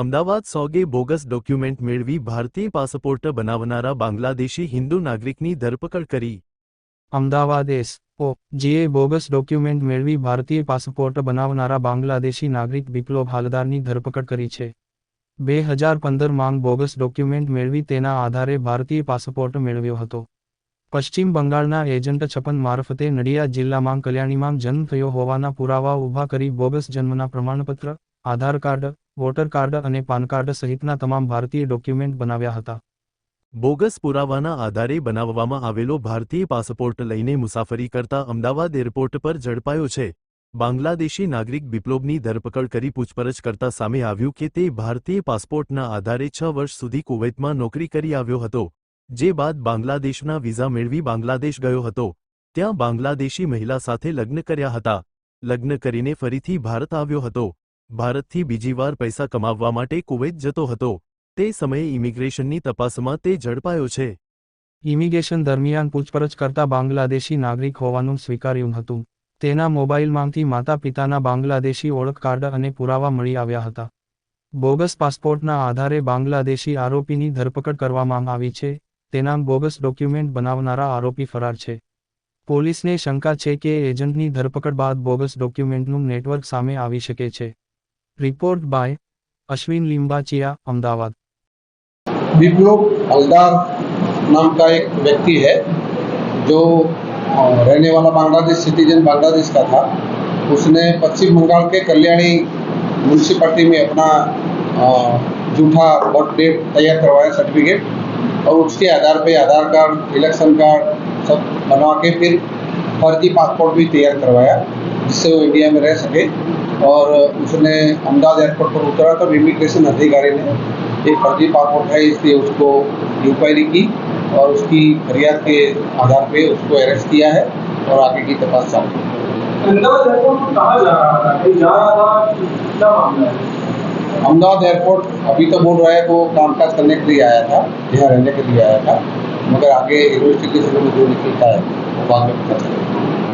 Ahmedabad સોગે bogus document મેળવી ભારતીય passport બનાવનારા Bangladeshi Hindu નાગરિકની ધરપકડ કરી. અમદાવાદ એસ ઓ જીએ બોગસ ડોક્યુમેન્ટ મેળવી ભારતીય પાસપોર્ટ બનાવનારા બાંગ્લાદેશી નાગરિક બિપ્લોબ હાલદારની ધરપકડ કરી છે. બે હજાર પંદર માંગ બોગસ ડોક્યુમેન્ટ મેળવી તેના આધારે ભારતીય પાસપોર્ટ મેળવ્યો હતો. પશ્ચિમ બંગાળના એજન્ટ છપન મારફતે નડિયાદ જિલ્લામાં કલ્યાણીમાં જન્મ થયો હોવાના પુરાવા ઊભા કરી બોગસ જન્મના પ્રમાણપત્ર, આધાર કાર્ડ વોટર કાર્ડ અને પાન કાર્ડ સહિતના તમામ ભારતીય ડોક્યુમેન્ટ બનાવ્યા હતા. બોગસ પુરાવાના આધારે બનાવવામાં આવેલો ભારતીય પાસપોર્ટ લઈને મુસાફરી કરતા અમદાવાદ એરપોર્ટ પર ઝડપાયો છે. બાંગ્લાદેશી નાગરિક બિપ્લોબની ધરપકડ કરી પૂછપરછ કરતા સામે આવ્યું કે તે ભારતીય પાસપોર્ટના આધારે છ વર્ષ સુધી કુવૈતમાં નોકરી કરી આવ્યો હતો, જે બાદ બાંગ્લાદેશના વિઝા મેળવી બાંગ્લાદેશ ગયો હતો. ત્યાં બાંગ્લાદેશી મહિલા સાથે લગ્ન કર્યા હતા. લગ્ન કરીને ફરીથી ભારત આવ્યો હતો. ભારતથી બીજી વાર પૈસા કમાવવા માટે કુવૈત જતો હતો. તે સમયે ઇમિગ્રેશનની તપાસમાં તે ઝડપાયો છે. ઇમિગ્રેશન દરમિયાન પૂછપરછ કરતા બાંગ્લાદેશી નાગરિક હોવાનું સ્વીકાર્યું હતું. તેના મોબાઈલમાંથી માતા પિતાના બાંગ્લાદેશી ઓળખ કાર્ડ અને પુરાવા મળી આવ્યા હતા. બોગસ પાસપોર્ટના આધારે બાંગ્લાદેશી આરોપીની ધરપકડ કરવામાં આવી છે. તેના બોગસ ડોક્યુમેન્ટ બનાવનારા આરોપી ફરાર છે. પોલીસને શંકા છે કે એજન્ટની ધરપકડ બાદ બોગસ ડોક્યુમેન્ટનું નેટવર્ક સામે આવી શકે છે. રિપોર્ટ બાય અશ્વિન लिंबाचिया अहमदाबाद विप्लव हलदार नाम का एक व्यक्ति है जो अ, रहने वाला बांग्लादेश सिटीजन बांग्लादेश का था उसने पश्चिम बंगाल के कल्याणी म्यूनसिपाली में अपना अ, झूठा बर्थ डेट तैयार करवाया सर्टिफिकेट और उसके आधार पे आधार कार्ड इलेक्शन कार्ड सब बनवा के फिर फर्जी पासपोर्ट भी तैयार करवाया जिससे वो इंडिया में रह सके और उसने अहमदाबाद एयरपोर्ट पर उतरा तब इमिग्रेशन अधिकारी ने एक फर्जी पासपोर्ट है इसलिए उसको इंक्वायरी की और उसकी फरियाद के आधार पे उसको अरेस्ट किया है और आगे की तपास चालू अहमदाबाद एयरपोर्ट को जा रहा था? कहीं जा रहा था? क्या मामला है? अहमदाबाद एयरपोर्ट अभी तो बोल रहा है कि वो कामकाज करने के लिए आया था यहाँ रहने के लिए आया था मगर आगे इन्वेस्टिगेशन में जो निकलता है वो बाद में पता चलेगा।